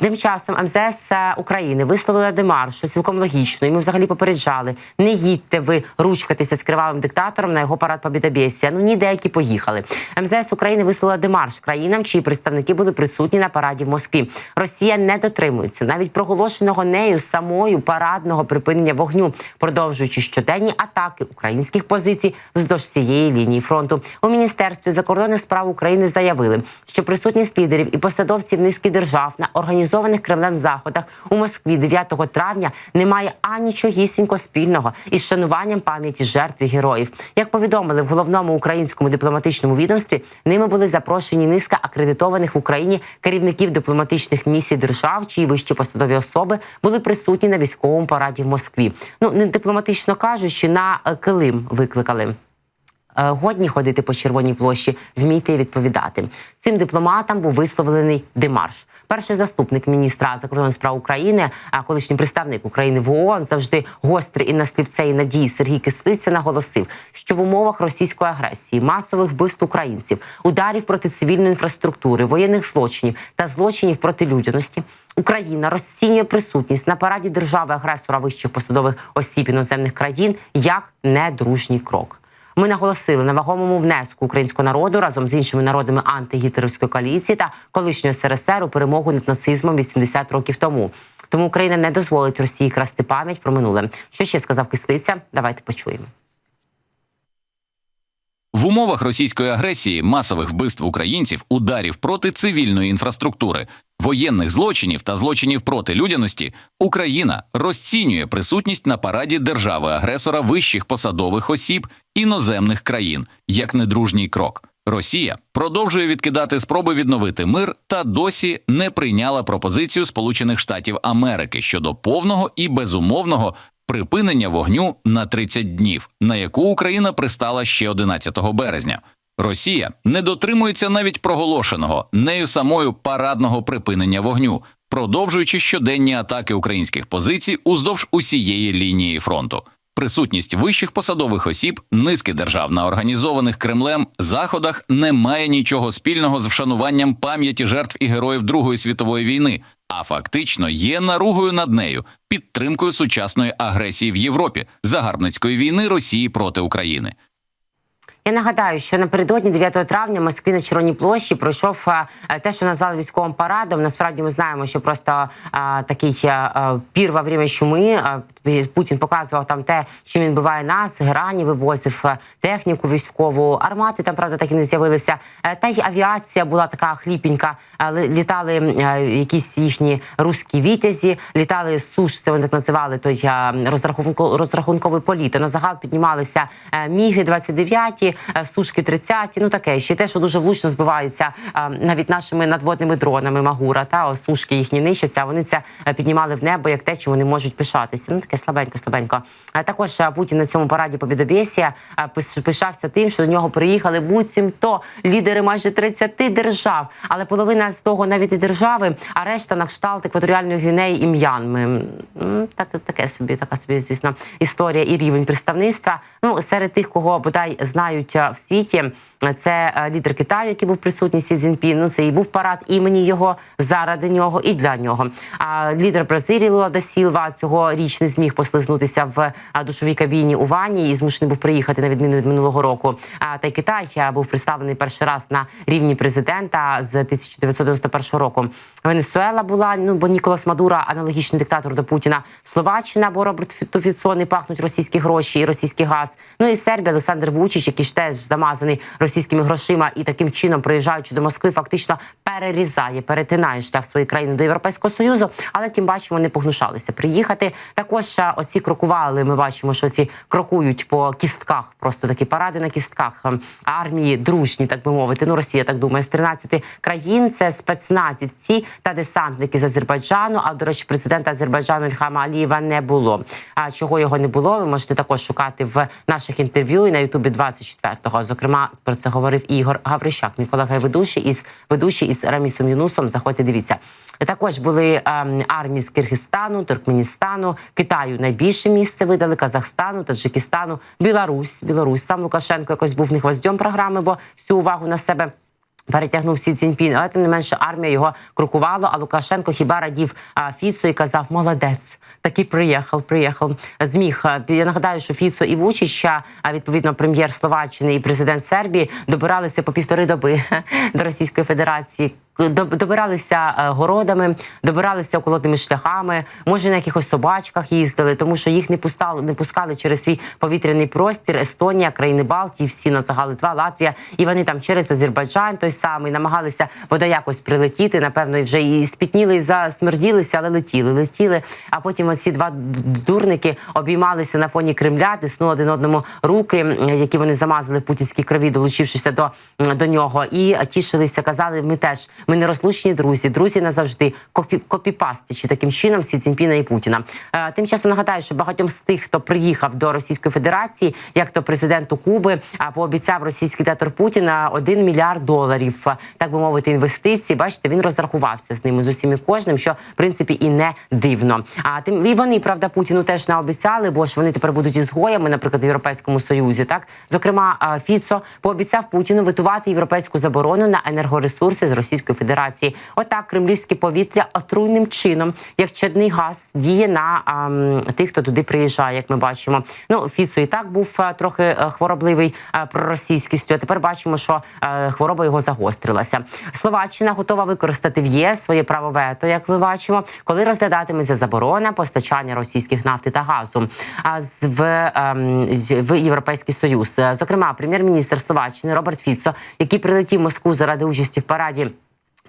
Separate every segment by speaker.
Speaker 1: Тим часом МЗС України висловила демарш, що цілком логічно, і ми взагалі попереджали: не їдьте ви ручкатися з кривавим диктатором на його парад побідобєсія. Ну ні, деякі поїхали. МЗС України висловила демарш країнам, чиї представники були присутні на параді в Москві. Росія не дотримується навіть проголошеного нею самою парадного припинення вогню, продовжуючи щоденні атаки українських позицій вздовж цієї лінії фронту. У міністерстві закордонних справ України заявили, що присутність лідерів і посадовців низки держав на організованих Кремлем заходах у Москві 9 травня не має анічогісінько спільного із шануванням пам'яті жертв і героїв. Як повідомили в головному українському дипломатичному відомстві, ними були запрошені низка акредитованих в Україні керівників дипломатичних місій держав, чиї вищі посадові особи були присутні на військовому параді в Москві. Ну не дипломатично кажучи, на е, килим викликали. Е, Годні ходити по червоній площі, вмійте відповідати. Цим дипломатам був висловлений демарш. Перший заступник міністра закордонних справ України, а колишній представник України в ООН, завжди гострий і на слівце і надії Сергій Кислиця наголосив, що в умовах російської агресії, масових вбивств українців, ударів проти цивільної інфраструктури, воєнних злочинів та злочинів проти людяності, Україна розцінює присутність на параді держави агресора вищих посадових осіб іноземних країн як недружній крок. Ми наголосили на вагомому внеску українського народу разом з іншими народами антигітлерівської коаліції та колишньої СРСР у перемогу над нацизмом 80 років тому. Тому Україна не дозволить Росії красти пам'ять про минуле. Що ще сказав кислиця? Давайте почуємо.
Speaker 2: В умовах російської агресії, масових вбивств українців, ударів проти цивільної інфраструктури, воєнних злочинів та злочинів проти людяності, Україна розцінює присутність на параді держави-агресора вищих посадових осіб іноземних країн як недружній крок. Росія продовжує відкидати спроби відновити мир та досі не прийняла пропозицію Сполучених Штатів Америки щодо повного і безумовного припинення вогню на 30 днів, на яку Україна пристала ще 11 березня. Росія не дотримується навіть проголошеного нею самою парадного припинення вогню, продовжуючи щоденні атаки українських позицій уздовж усієї лінії фронту. Присутність вищих посадових осіб низки держав на організованих Кремлем заходах не має нічого спільного з вшануванням пам'яті жертв і героїв Другої світової війни, а фактично є наругою над нею, підтримкою сучасної агресії в Європі, загарбницької війни Росії проти України.
Speaker 1: Я нагадаю, що напередодні 9 травня в Москві на Червоній площі пройшов е, те, що назвали військовим парадом. Насправді ми знаємо, що просто а, такий а, пір во время чуми. Е, Путін показував там те, чим він биває нас, грані вивозив е, техніку військову. Армати там правда так і не з'явилися. Е, Та й авіація була така хліпенька. Е, ли- Літали е, якісь їхні руські вітязі, літали суш, це вони так називали той е, розрахунко- розрахунковий політ. На загал піднімалися е, міги 29 е, сушки 30 ну таке. Ще те, що дуже влучно збивається е, навіть нашими надводними дронами Магура та о, сушки їхні нищаться. Вони це е, піднімали в небо як те, чим вони можуть пишатися. Таке слабенько, слабенько. Е, Також Путін на цьому параді побідобєсія пиш- пишався тим, що до нього приїхали буцімто лідери майже 30 держав, але половина з того навіть не держави, а решта на кшталт екваторіальної гвінеї і М'янми. Так, таке собі, така собі, звісно, історія і рівень представництва. Ну серед тих, кого бодай знають в світі, це лідер Китаю, який був присутній Сі Цзіньпін. Ну це і був парад імені його заради нього і для нього. А лідер Бразилії Лула Сілва цьогоріч не зміг послизнутися в душовій кабіні у ванні і змушений був приїхати на відміну від минулого року. Та й Китай був представлений перший раз на рівні президента з 1991 року. Венесуела була ну бо Ніколас Мадура, аналогічний диктатор до Путіна. Словаччина, бо Роберт Фіцони пахнуть російські гроші і російський газ. Ну і Сербія, Олександр Вучич, який ж теж замазаний російськими грошима і таким чином, приїжджаючи до Москви, фактично перерізає, перетинає шлях своєї країни до Європейського союзу. Але тим бачимо, не погнушалися приїхати. Також е, оці крокували. Ми бачимо, що ці крокують по кістках, просто такі паради на кістках армії дружні, так би мовити. Ну Росія так думає з 13 країн. Це спецназівці та десантники з Азербайджану. А до речі, президента Азербайджану Ільхама Алієва не було. А чого його не було? Ви можете також шукати в наших інтерв'ю і на Ютубі 24-го. Зокрема, про це говорив Ігор Гаврищак, мій колега ведучий із ведучий із Рамісом Юнусом. Заходьте, дивіться. Також були ем, армії з Киргизстану, Туркменістану, Китаю найбільше місце видали Казахстану, Таджикистану, Білорусь. Білорусь сам Лукашенко якось був не гвоздьом програми, бо всю увагу на себе. Перетягнув Сі Цзіньпін, але тим не менше армія його крокувала. А Лукашенко хіба радів Фіцо і казав: молодець, таки приїхав, приїхав. Зміг. Я нагадаю, що Фіцо і Вучич, а а, відповідно прем'єр Словаччини і президент Сербії добиралися по півтори доби до Російської Федерації. Доб- Добиралися е, городами, добиралися околотними шляхами, може на якихось собачках їздили, тому що їх не пускали, не пускали через свій повітряний простір. Естонія, країни Балтії, всі на загал Литва, Латвія, і вони там через Азербайджан той самий намагалися бодай якось прилетіти. Напевно, і вже і спітніли, і засмерділися, але летіли, летіли. А потім оці два дурники обіймалися на фоні Кремля, тиснули один одному руки, які вони замазали в путінській крові, долучившися до, до нього, і тішилися, казали, ми теж ми нерозлучні друзі, друзі назавжди копі, копіпастичі таким чином Сі Цзіньпіна і Путіна. Е, тим часом нагадаю, що багатьом з тих, хто приїхав до Російської Федерації, як то президенту Куби, пообіцяв російський диктатор Путіна 1 мільярд доларів, е, так би мовити, інвестицій. Бачите, він розрахувався з ними з усім і кожним, що в принципі і не дивно. А тим і вони, правда, Путіну теж наобіцяли, бо ж вони тепер будуть ізгоями, наприклад, в Європейському Союзі. Так, зокрема, е, Фіцо пообіцяв Путіну витувати європейську заборону на енергоресурси з Російської Федерації. Отак, кремлівське повітря отруйним чином, як чадний газ, діє на ам, тих, хто туди приїжджає, як ми бачимо. Ну, Фіцо і так був е, трохи е, хворобливий е, проросійськістю. А тепер бачимо, що е, хвороба його загострилася. Словаччина готова використати в ЄС своє право вето, як ми бачимо, коли розглядатиметься заборона постачання російських нафти та газу а з в, ем, з- в Європейський Союз. Зокрема, прем'єр-міністр Словаччини Роберт Фіцо, який прилетів в Москву заради участі в параді.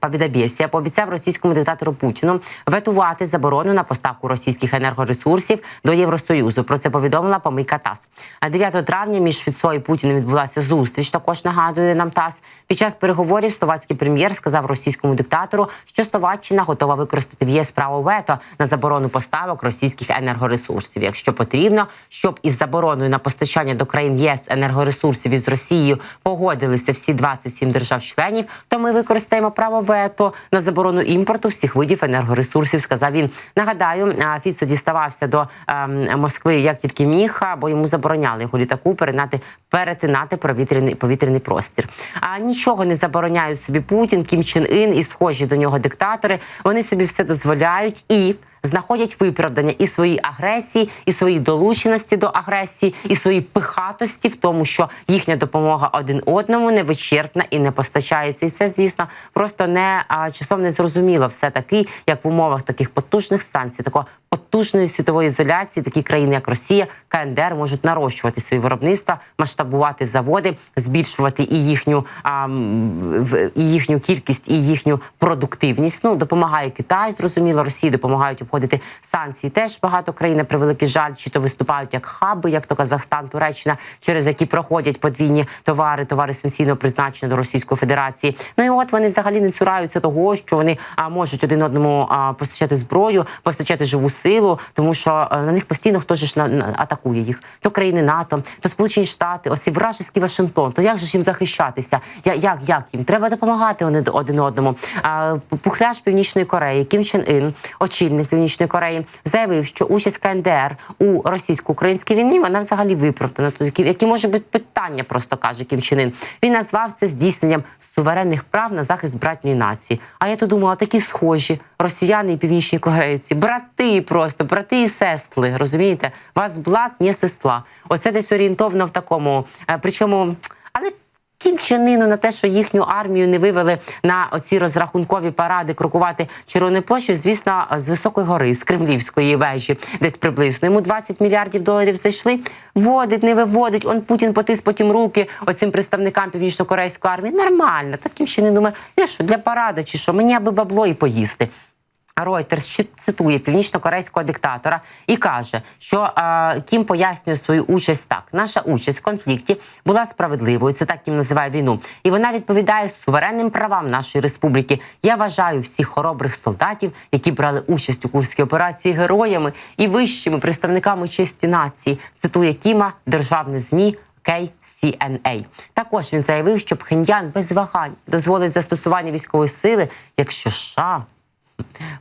Speaker 1: Побідобєсія пообіцяв російському диктатору Путіну ветувати заборону на поставку російських енергоресурсів до Євросоюзу. Про це повідомила помийка ТАСС. А 9 травня між Фіцо і Путіним відбулася зустріч. Також нагадує нам ТАСС. Під час переговорів словацький прем'єр сказав російському диктатору, що Словаччина готова використати в ЄС право вето на заборону поставок російських енергоресурсів, якщо потрібно, щоб із забороною на постачання до країн ЄС енергоресурсів із Росією погодилися всі 27 держав-членів, то ми використаємо право вето на заборону імпорту всіх видів енергоресурсів. Сказав він. Нагадаю, Фіцо діставався до ем, Москви як тільки міг, бо йому забороняли його літаку перенати перетинати повітряний повітряний простір. А нічого не забороняють собі Путін, Кім Чен Ін і схожі до нього диктатори. Вони собі все дозволяють і. Знаходять виправдання і своїй агресії, і своїй долученості до агресії, і своїй пихатості в тому, що їхня допомога один одному не вичерпна і не постачається. І це, звісно, просто не а, часом не зрозуміло все таки, як в умовах таких потужних санкцій, такого потужної світової ізоляції, такі країни, як Росія, КНДР, можуть нарощувати свої виробництва, масштабувати заводи, збільшувати і їхню а, і їхню кількість, і їхню продуктивність. Ну допомагає Китай, зрозуміло, Росії допомагають обходити санкції. Теж багато країн на превеликий жаль, чи то виступають як хаби, як то Казахстан, Туреччина, через які проходять подвійні товари, товари санкційного призначення до Російської Федерації. Ну і от вони взагалі не цураються того, що вони а, можуть один одному а, постачати зброю, постачати живу тому що на них постійно хтось ж атакує їх. То країни НАТО, то Сполучені Штати, оці вражеський Вашингтон. То як же ж їм захищатися? Я, як, як їм? Треба допомагати вони один одному. А, Пухляш Північної Кореї, Кім Чен Ін, очільник Північної Кореї, заявив, що участь КНДР у російсько-українській війні вона взагалі виправдана. Які може бути питання, просто каже Кім Чен Ін. Він назвав це здійсненням суверенних прав на захист братньої нації. А я то думала, такі схожі росіяни і північні корейці, брати просто, брати і сестри. Розумієте? Вас блат, не сестла. Оце десь орієнтовно в такому. е, Причому, але Іну на те, що їхню армію не вивели на оці розрахункові паради крокувати Червоною площею, звісно, з високої гори, з кремлівської вежі, десь приблизно. Йому 20 мільярдів доларів зайшли. Водить, не виводить. Он Путін потис потім руки оцим представникам північно-корейської армії. Нормально. Таким ще не думає, я що для паради чи що, мені аби бабло і поїсти. Reuters цитує північно-корейського диктатора і каже, що е, Кім пояснює свою участь так: наша участь в конфлікті була справедливою. Це так Кім називає війну, і вона відповідає суверенним правам нашої республіки. Я вважаю всіх хоробрих солдатів, які брали участь у курській операції героями і вищими представниками честі нації. Цитує Кіма державне змі. KCNA. Також він заявив, що Пхеньян без вагань дозволить застосування військової сили, якщо США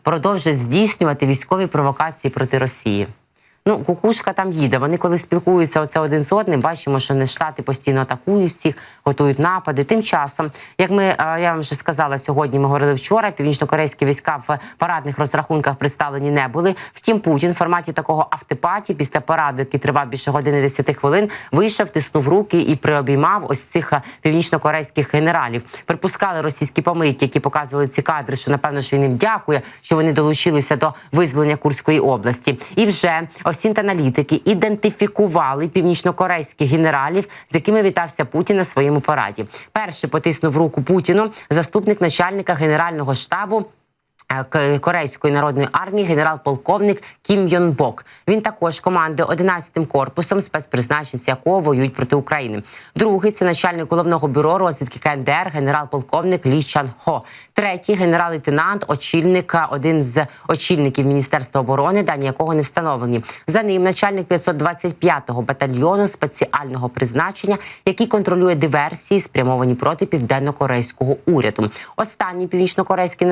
Speaker 1: продовжить здійснювати військові провокації проти Росії. Ну, кукушка там їде. Вони коли спілкуються оце один з одним, бачимо, що не штати постійно атакують всіх, готують напади. Тим часом, як ми е, я вам вже сказала сьогодні, ми говорили вчора. Північно-корейські війська в парадних розрахунках представлені не були. Втім, Путін в форматі такого автопаті після параду, який тривав більше години 10 хвилин, вийшов, тиснув руки і приобіймав ось цих е, північно-корейських генералів. Припускали російські помийки, які показували ці кадри, що напевно що він їм дякує, що вони долучилися до визволення Курської області. І вже осінт-аналітики ідентифікували північно-корейських генералів, з якими вітався Путін на своєму параді. Перший потиснув руку Путіну заступник начальника генерального штабу. Е, Корейської народної армії генерал-полковник Кім Йон Бок. Він також командує 11-м корпусом спецпризначенці, якого воюють проти України. Другий це начальник головного бюро розвідки КНДР, генерал-полковник Лі Чан Хо. Третій генерал-лейтенант, очільник, е, один з очільників Міністерства оборони, дані якого не встановлені. За ним начальник 525-го батальйону спеціального призначення, який контролює диверсії, спрямовані проти південно-корейського уряду. Останній північно-корейський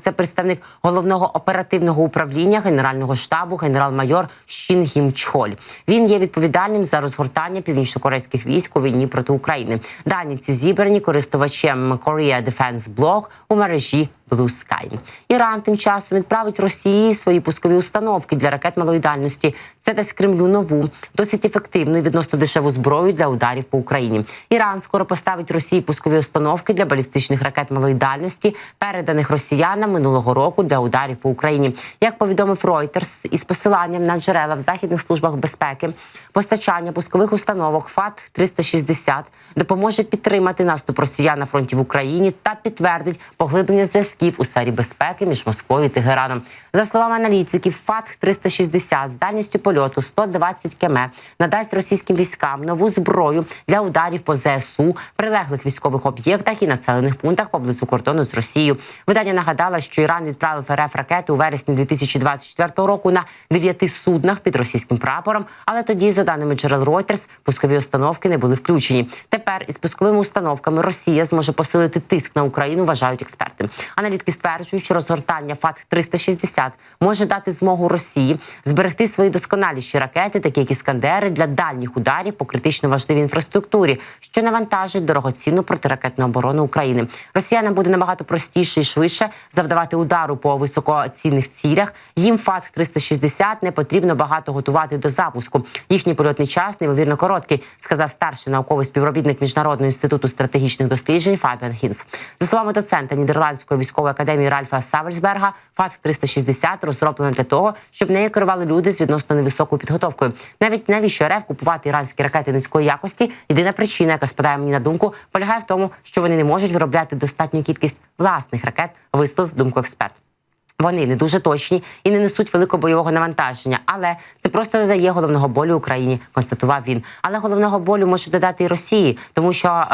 Speaker 1: воєначальничок це представник головного оперативного управління генерального штабу, генерал-майор Шін Гім Чхоль. Він є відповідальним за розгортання північно-корейських військ у війні проти України. Дані ці зібрані користувачем Korea Defense Blog у мережі Blue Sky. Іран тим часом відправить Росії свої пускові установки для ракет малої дальності. Це дасть Кремлю нову, досить ефективну і відносно дешеву зброю для ударів по Україні. Іран скоро поставить Росії пускові установки для балістичних ракет малої дальності, переданих росіянам минулого року для ударів по Україні. Як повідомив Reuters із посиланням на джерела в західних службах безпеки, постачання пускових установок ФАТ 360 допоможе підтримати наступ росіян на фронті в Україні та підтвердить поглиблення зв'язків у сфері безпеки між Москвою і Тегераном. За словами аналітиків, ФАТ 360 з дальністю польоту 120 км надасть російським військам нову зброю для ударів по ЗСУ, прилеглих військових об'єктах і населених пунктах поблизу кордону з Росією. Видання нагадало, що Іран відправив РФ ракети у вересні 2024 року на дев'яти суднах під російським прапором. Але тоді, за даними джерел Reuters, пускові установки не були включені. Тепер із пусковими установками Росія зможе посилити тиск на Україну, вважають експерти. Аналітики стверджують, що розгортання ФАТ 360 може дати змогу Росії зберегти свої досконаліші ракети, такі як іскандери, для дальніх ударів по критично важливій інфраструктурі, що навантажить дорогоцінну протиракетну оборону України. Росіянам буде набагато простіше і швидше завдавати удару по високоцінних цілях. Їм ФАТ 360 не потрібно багато готувати до запуску. Їхній польотний час неймовірно короткий, сказав старший науковий співробітник міжнародного інституту стратегічних досліджень Фабіан Хінс. За словами доцента Нідерландської військової академії Ральфа Савельсберга, ФАТ 360 розроблено для того, щоб нею керували люди з відносно невисокою підготовкою. Навіть навіщо РФ купувати іранські ракети низької якості? Єдина причина, яка спадає мені на думку, полягає в тому, що вони не можуть виробляти достатню кількість власних ракет, висловив думку експерт. Вони не дуже точні і не несуть великого бойового навантаження, але це просто додає головного болю Україні. Констатував він. Але головного болю може додати і Росії, тому що е,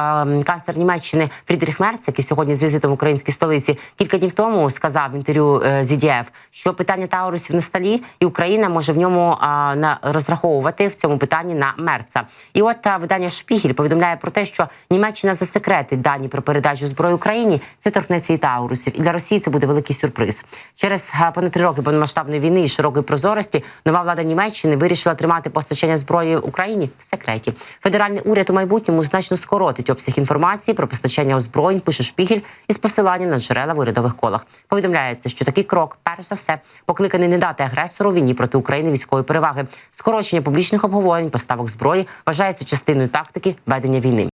Speaker 1: канцлер Німеччини Фрідріх Мерц, який сьогодні з візитом в українській столиці, кілька днів тому сказав в інтерв'ю е, ZDF, що питання Таурусів на столі, і Україна може в ньому е, на розраховувати в цьому питанні на Мерца. І от е, видання Шпігель повідомляє про те, що Німеччина засекретить дані про передачу зброї Україні. Це торкнеться і Таурусів. І для Росії це буде великий сюрприз. Через е, понад три роки повномасштабної війни і широкої прозорості нова влада Німеччини вирішила тримати постачання зброї Україні в секреті. Федеральний уряд у майбутньому значно скоротить обсяг інформації про постачання озброєнь. Пише Шпігель із посиланням на джерела в урядових колах. Повідомляється, що такий крок, перш за все, покликаний не дати агресору війні проти України військової переваги. Скорочення публічних обговорень поставок зброї вважається частиною тактики ведення війни.